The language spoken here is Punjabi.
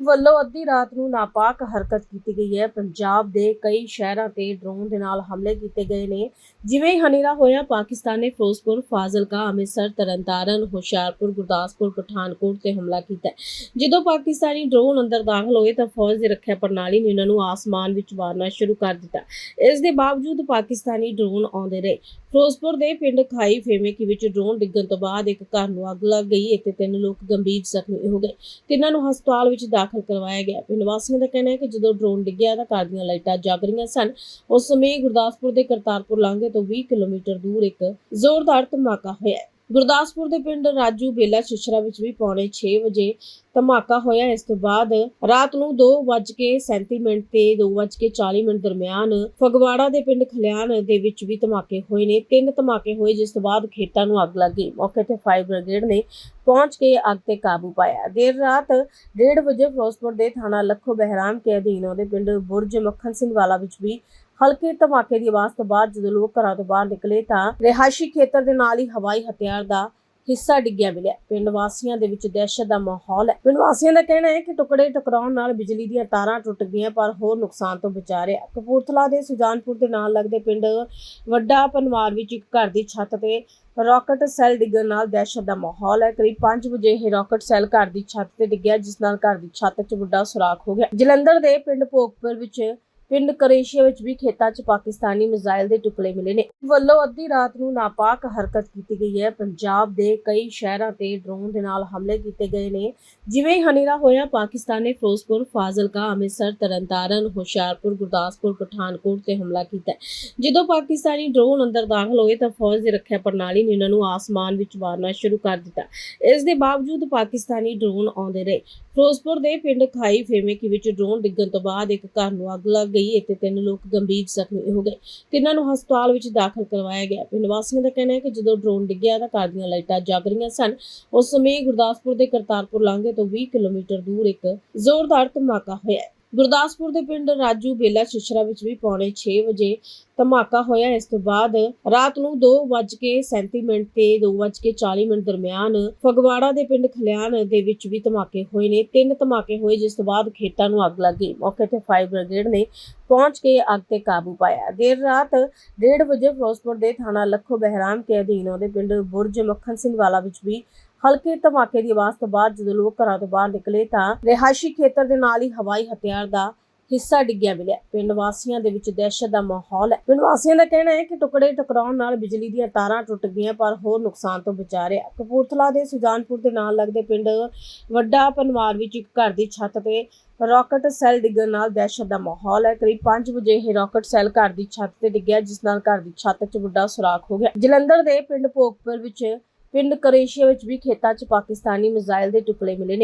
ਵੱਲੋਂ ਅੱਧੀ ਰਾਤ ਨੂੰ ਨਾਪਾਕ ਹਰਕਤ ਕੀਤੀ ਗਈ ਹੈ। ਪੰਜਾਬ ਦੇ ਕਈ ਸ਼ਹਿਰਾਂ ਤੇ ਡਰੋਨ ਦੇ ਨਾਲ ਹਮਲੇ ਕੀਤੇ ਗਏ ਨੇ। ਜਿਵੇਂ ਹੀ ਹਨੇਰਾ ਹੋਇਆ, ਪਾਕਿਸਤਾਨ ਨੇ ਫਿਰੋਜ਼ਪੁਰ, ਫਾਜ਼ਿਲਕਾ, ਅੰਮ੍ਰਿਤਸਰ, ਤਰਨਤਾਰਨ, ਹੁਸ਼ਿਆਰਪੁਰ, ਗੁਰਦਾਸਪੁਰ, ਪਠਾਨਕੋਟ ਤੇ ਹਮਲਾ ਕੀਤਾ ਜਦੋਂ ਪਾਕਿਸਤਾਨੀ ਡਰੋਨ ਅੰਦਰ ਦਾਖਲ ਹੋਏ ਤਾਂ ਫੌਜ ਦੀ ਰੱਖਿਆ ਪ੍ਰਣਾਲੀ ਨੇ ਇਹਨਾਂ ਨੂੰ ਆਸਮਾਨ ਵਿੱਚ ਮਾਰਨਾ ਸ਼ੁਰੂ ਕਰ ਦਿੱਤਾ। ਇਸ ਦੇ ਬਾਵਜੂਦ ਪਾਕਿਸਤਾਨੀ ਡਰੋਨ ਆਉਂਦੇ ਰਹੇ। ਫਿਰੋਜ਼ਪੁਰ ਦੇ ਪਿੰਡ ਖਾਈ ਫੇਮੇਕੀ ਵਿੱਚ ਡਰੋਨ ਡਿੱਗਣ ਤੋਂ ਬਾਅਦ ਇੱਕ ਘਰ ਨੂੰ ਅੱਗ ਲੱਗ ਗਈ। ਅਤੇ ਤਿੰਨ ਲੋਕ ਗੰਭੀਰ ਜ਼ਖਮੀ ਹੋ ਗਏ। ਤਿੰਨਾਂ ਨੂੰ ਹਸਪਤਾਲ ਵਿੱਚ ਦਾਖਲ ਕਰਵਾਇਆ ਗਿਆ। ਪਿੰਡ ਵਾਸੀਆਂ ਦਾ ਕਹਿਣਾ ਹੈ ਕਿ ਜਦੋਂ ਡਰੋਨ ਡਿੱਗਿਆ ਤਾਂ ਘਰ ਦੀਆਂ ਲਾਈਟਾਂ ਜਗ ਰਹੀਆਂ ਸਨ। ਉਸ ਸਮੇਂ ਗੁਰਦਾਸਪੁਰ ਦੇ ਕਰਤਾਰਪੁਰ ਲਾਂਘੇ ਤੋਂ 20 ਕਿਲੋਮੀਟਰ ਦੂਰ ਇੱਕ ਜ਼ੋਰਦਾਰ ਧਮਾਕਾ ਹੋਇਆ ਗੁਰਦਾਸਪੁਰ ਦੇ ਪਿੰਡ ਰਾਜੂ ਬੇਲਾ ਸ਼ਿਸ਼ਰਾ ਵਿੱਚ ਵੀ ਪੌਣੇ 6 ਵਜੇ ਧਮਾਕਾ ਹੋਇਆ ਇਸ ਤੋਂ ਬਾਅਦ ਰਾਤ ਨੂੰ 2:37 ਮਿੰਟ ਤੇ 2:40 ਮਿੰਟ ਦਰਮਿਆਨ ਫਗਵਾੜਾ ਦੇ ਪਿੰਡ ਖਲਿਆਣ ਦੇ ਵਿੱਚ ਵੀ ਧਮਾਕੇ ਹੋਏ ਨੇ। ਤਿੰਨ ਧਮਾਕੇ ਹੋਏ ਜਿਸ ਤੋਂ ਬਾਅਦ ਖੇਤਾਂ ਨੂੰ ਅੱਗ ਲੱਗ। ਗਈ ਮੌਕੇ ਤੇ ਫਾਇਰ ਬ੍ਰਿਗੇਡ ਨੇ ਪਹੁੰਚ ਕੇ ਅੱਗ ਤੇ ਕਾਬੂ ਪਾਇਆ। ਦੇਰ ਰਾਤ 1:30 ਵਜੇ ਫਿਰੋਜ਼ਪੁਰ ਦੇ ਥਾਣਾ ਲੱਖੋ ਬਹਿਰਾਮ ਕੇ ਅਧੀਨ ਉਹਦੇ ਪਿੰਡ ਬੁਰਜ ਮੱਖਣ ਸਿੰਘ ਵਾਲਾ ਵਿੱਚ ਵੀ ਹਲਕੇ ਧਮਾਕੇ ਦੀ ਆਵਾਜ਼ ਤੋਂ ਬਾਅਦ ਜਦੋਂ ਲੋਕ ਘਰਾਂ ਤੋਂ ਬਾਹਰ ਨਿਕਲੇ ਤਾਂ ਰਿਹਾਇਸ਼ੀ ਖੇਤਰ ਦੇ ਨਾਲ ਹੀ ਹਵਾਈ ਹਥਿਆਰ ਦਾ ਹਿੱਸਾ ਡਿੱਗਿਆ ਮਿਲਿਆ। ਪਿੰਡ ਵਾਸੀਆਂ ਦੇ ਵਿੱਚ ਦਹਿਸ਼ਤ ਦਾ ਮਾਹੌਲ ਹੈ। ਪਿੰਡ ਵਾਸੀਆਂ ਦਾ ਕਹਿਣਾ ਹੈ ਕਿ ਟੁਕੜੇ ਟਕਰਾਉਣ ਨਾਲ ਬਿਜਲੀ ਦੀਆਂ ਤਾਰਾਂ ਟੁੱਟ ਗਈਆਂ, ਪਰ ਹੋਰ ਨੁਕਸਾਨ ਤੋਂ ਬਚਾ ਰਿਹਾ ਕਪੂਰਥਲਾ ਦੇ ਸੁਜਾਨਪੁਰ ਦੇ ਨਾਲ ਲੱਗਦੇ ਪਿੰਡ ਵੱਡਾ ਪਨਵਾਰ ਵਿੱਚ ਇੱਕ ਘਰ ਦੀ ਛੱਤ ਤੇ ਰਾਕਟ ਸੈੱਲ ਡਿੱਗਣ ਨਾਲ ਦਹਿਸ਼ਤ ਦਾ ਮਾਹੌਲ ਹੈ। ਕਰੀਬ 5 ਵਜੇ ਇਹ ਰਾਕਟ ਸੈੱਲ ਘਰ ਦੀ ਛੱਤ ਤੇ ਡਿੱਗਿਆ, ਜਿਸ ਨਾਲ ਘਰ ਦੀ ਛੱਤ 'ਚ ਵੱਡਾ ਸੁਰਾਖ ਹੋ ਗਿਆ। ਜਲੰਧਰ ਦੇ ਪਿੰਡ ਭੋਗਪੁਰ ਵਿੱਚ ਪਿੰਡ ਕਰੇਸ਼ੀਆ ਵਿੱਚ ਵੀ ਖੇਤਾਂ 'ਚ ਪਾਕਿਸਤਾਨੀ ਮਿਜ਼ਾਈਲ ਦੇ ਟੁਕੜੇ ਮਿਲੇ ਨੇ। ਵੱਲੋਂ ਅੱਧੀ ਰਾਤ ਨੂੰ ਨਾਪਾਕ ਹਰਕਤ ਕੀਤੀ ਗਈ ਹੈ। ਪੰਜਾਬ ਦੇ ਕਈ ਸ਼ਹਿਰਾਂ ਤੇ ਡਰੋਨ ਦੇ ਨਾਲ ਹਮਲੇ ਕੀਤੇ ਗਏ ਨੇ। ਜਿਵੇਂ ਹਨੇਰਾ ਹੋਇਆ, ਪਾਕਿਸਤਾਨ ਨੇ ਫਿਰੋਜ਼ਪੁਰ, ਫਾਜ਼ਿਲਕਾ, ਅੰਮ੍ਰਿਤਸਰ, ਤਰਨਤਾਰਨ, ਹੁਸ਼ਿਆਰਪੁਰ, ਗੁਰਦਾਸਪੁਰ, ਪਠਾਨਕੋਟ ਤੇ ਹਮਲਾ ਕੀਤਾ ਜਦੋਂ ਪਾਕਿਸਤਾਨੀ ਡਰੋਨ ਅੰਦਰ ਦਾਖਲ ਹੋਏ ਤਾਂ ਫੌਜ ਦੀ ਰੱਖਿਆ ਪ੍ਰਣਾਲੀ ਨੇ ਇਹਨਾਂ ਨੂੰ ਆਸਮਾਨ ਵਿੱਚ ਮਾਰਨਾ ਸ਼ੁਰੂ ਕਰ ਦਿੱਤਾ। ਇਸ ਦੇ ਬਾਵਜੂਦ ਪਾਕਿਸਤਾਨੀ ਡਰੋਨ ਆਉਂਦੇ ਰਹੇ। ਫਿਰੋਜ਼ਪੁਰ ਦੇ ਪਿੰਡ ਖਾਈ ਫੇਮੇਕੀ ਵਿੱਚ ਡਰੋਨ ਡਿੱਗਣ ਤੋਂ ਬਾਅਦ ਇੱਕ ਘਰ ਨੂੰ ਅੱਗ ਲੱਗ ਗਈ ਅਤੇ ਤਿੰਨ ਲੋਕ ਗੰਭੀਰ ਜ਼ਖਮੀ ਹੋ ਗਏ ਤਿੰਨਾਂ ਨੂੰ ਹਸਪਤਾਲ ਵਿੱਚ ਦਾਖਲ ਕਰਵਾਇਆ ਗਿਆ। ਪਿੰਡ ਵਾਸੀਆਂ ਦਾ ਕਹਿਣਾ ਹੈ ਕਿ ਜਦੋਂ ਡਰੋਨ ਡਿੱਗਿਆ ਤਾਂ ਘਰ ਦੀਆਂ ਲਾਈਟਾਂ ਜਗ ਰਹੀਆਂ ਸਨ। ਉਸ ਸਮੇਂ ਗੁਰਦਾਸਪੁਰ ਦੇ ਕਰਤਾਰਪੁਰ ਲਾਂਘੇ ਤੋਂ 20 ਕਿਲੋਮੀਟਰ ਦੂਰ ਇੱਕ ਜ਼ੋਰਦਾਰ ਧਮਾਕਾ ਹੋਇਆ ਗੁਰਦਾਸਪੁਰ ਦੇ ਪਿੰਡ ਰਾਜੂ ਬੇਲਾ ਸ਼ਿਸ਼ਰਾ ਵਿੱਚ ਵੀ ਪੌਣੇ 6 ਵਜੇ ਧਮਾਕਾ ਹੋਇਆ। ਇਸ ਤੋਂ ਬਾਅਦ ਰਾਤ ਨੂੰ 2:37 ਮਿੰਟ ਤੇ 2:40 ਮਿੰਟ ਦਰਮਿਆਨ ਫਗਵਾੜਾ ਦੇ ਪਿੰਡ ਖਲਿਆਣ ਦੇ ਵਿੱਚ ਵੀ ਧਮਾਕੇ ਹੋਏ ਨੇ। ਤਿੰਨ ਧਮਾਕੇ ਹੋਏ, ਜਿਸ ਤੋਂ ਬਾਅਦ ਖੇਤਾਂ ਨੂੰ ਅੱਗ ਲੱਗ। ਗਈ ਮੌਕੇ ਤੇ ਫਾਇਰ ਬ੍ਰਿਗੇਡ ਨੇ ਪਹੁੰਚ ਕੇ ਅੱਗ ਤੇ ਕਾਬੂ ਪਾਇਆ। ਦੇਰ ਰਾਤ 1:30 ਵਜੇ ਫਿਰੋਜ਼ਪੁਰ ਦੇ ਥਾਣਾ ਲੱਖੋ ਬਹਿਰਾਮ ਕੇ ਅਧੀਨ ਉਹਦੇ ਪਿੰਡ ਬੁਰਜ ਮੱਖਣ ਸਿੰਘ ਵਾਲਾ ਵਿੱਚ ਵੀ ਹਲਕੇ ਧਮਾਕੇ ਦੀ ਆਵਾਜ਼ ਤੋਂ ਬਾਅਦ ਜਦੋਂ ਲੋਕ ਘਰਾਂ ਤੋਂ ਬਾਹਰ ਨਿਕਲੇ ਤਾਂ ਰਿਹਾਇਸ਼ੀ ਖੇਤਰ ਦੇ ਨਾਲ ਹੀ ਹਵਾਈ ਹਥਿਆਰ ਦਾ ਹਿੱਸਾ ਡਿੱਗਿਆ ਮਿਲਿਆ। ਪਿੰਡ ਵਾਸੀਆਂ ਦੇ ਵਿੱਚ ਦਹਿਸ਼ਤ ਦਾ ਮਾਹੌਲ ਹੈ। ਪਿੰਡ ਵਾਸੀਆਂ ਦਾ ਕਹਿਣਾ ਹੈ ਕਿ ਟੁਕੜੇ ਟਕਰਾਉਣ ਨਾਲ ਬਿਜਲੀ ਦੀਆਂ ਤਾਰਾਂ ਟੁੱਟ ਗਈਆਂ, ਪਰ ਹੋਰ ਨੁਕਸਾਨ ਤੋਂ ਬਚਾ ਰਿਹਾ। ਕਪੂਰਥਲਾ ਦੇ ਸੁਜਾਨਪੁਰ ਦੇ ਨਾਲ ਲੱਗਦੇ ਪਿੰਡ ਵੱਡਾ ਪਨਵਾਰ ਵਿੱਚ ਇੱਕ ਘਰ ਦੀ ਛੱਤ ਤੇ ਰਾਕਟ ਸੈੱਲ ਡਿੱਗਣ ਨਾਲ ਦਹਿਸ਼ਤ ਦਾ ਮਾਹੌਲ ਹੈ। ਕਰੀਬ 5 ਵਜੇ ਇਹ ਰਾਕਟ ਸੈੱਲ ਘਰ ਦੀ ਛੱਤ ਤੇ ਡਿੱਗਿਆ, ਜਿਸ ਨਾਲ ਘਰ ਦੀ ਛੱਤ 'ਚ ਵੱਡਾ ਸੁਰਾਖ ਹੋ ਗਿਆ। ਜਲੰਧਰ ਦੇ ਪਿੰਡ ਭੋਗਪੁਰ ਵਿੱਚ ਪਿੰਡ ਕਰੇਸ਼ੀਆ ਵਿੱਚ ਵੀ ਖੇਤਾਂ 'ਚ ਪਾਕਿਸਤਾਨੀ ਮਿਜ਼ਾਈਲ ਦੇ ਟੁਕੜੇ ਮਿਲੇ ਨੇ।